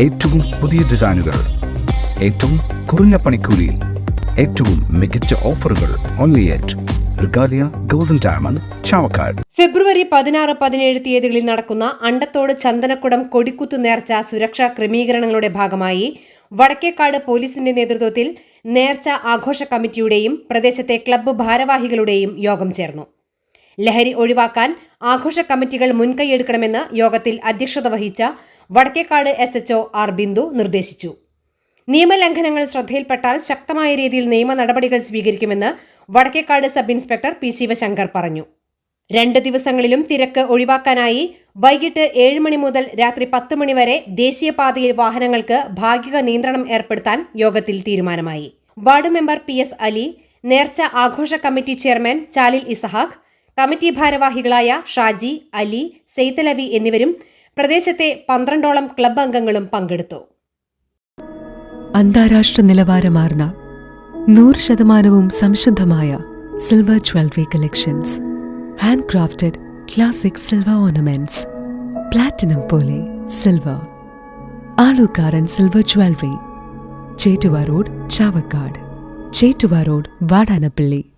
ഏറ്റവും പുതിയ ഡിസൈനുകൾ ഏറ്റവും കുറഞ്ഞ പണിക്കൂലിയിൽ ഏറ്റവും മികച്ച ഓഫറുകൾ ഓൺലി അറ്റ് ഗോൾഡൻ ഫെബ്രുവരി പതിനാറ് പതിനേഴ് തീയതികളിൽ നടക്കുന്ന അണ്ടത്തോട് ചന്ദനക്കുടം കൊടിക്കുത്ത് നേർച്ച സുരക്ഷാ ക്രമീകരണങ്ങളുടെ ഭാഗമായി വടക്കേക്കാട് പോലീസിന്റെ നേതൃത്വത്തിൽ നേർച്ച ആഘോഷ കമ്മിറ്റിയുടെയും പ്രദേശത്തെ ക്ലബ്ബ് ഭാരവാഹികളുടെയും യോഗം ചേർന്നു. ലഹരി ഒഴിവാക്കാൻ ആഘോഷ കമ്മിറ്റികൾ മുൻകൈയെടുക്കണമെന്ന് യോഗത്തിൽ അധ്യക്ഷത വഹിച്ച Vadakkekad S HO R Bindu നിർദ്ദേശിച്ചു. നിയമലംഘനങ്ങൾ ശ്രദ്ധയിൽപ്പെട്ടാൽ ശക്തമായ രീതിയിൽ നിയമ നടപടികൾ സ്വീകരിക്കുമെന്ന് Vadakkekad sub inspector P Shivashankar പറഞ്ഞു. രണ്ട് ദിവസങ്ങളിലും തിരക്ക് ഒഴിവാക്കാനായി വൈകിട്ട് ഏഴ് മണി മുതൽ രാത്രി പത്ത് മണി വരെ ദേശീയപാതയിൽ വാഹനങ്ങൾക്ക് ഭാഗിക നിയന്ത്രണം ഏർപ്പെടുത്താൻ യോഗത്തിൽ തീരുമാനമായി. Ward member P S Ali നേർച്ച ആഘോഷ committee chairman Chalil Isahaq committee ഭാരവാഹികളായ ഷാജി അലി സെയ്തലവി എന്നിവരും പ്രദേശത്തെ പന്ത്രണ്ടോളം ക്ലബ് അംഗങ്ങളും പങ്കെടുത്തു. അന്താരാഷ്ട്ര നിലവാരമാർന്ന നൂറ് ശതമാനവും സംശുദ്ധമായ silver jewellery collections hand crafted classic silver ornaments platinum പോലെ silver Alukkaran silver jewellery Chettuva road Chavakkad. Chettuva road Vadanappally.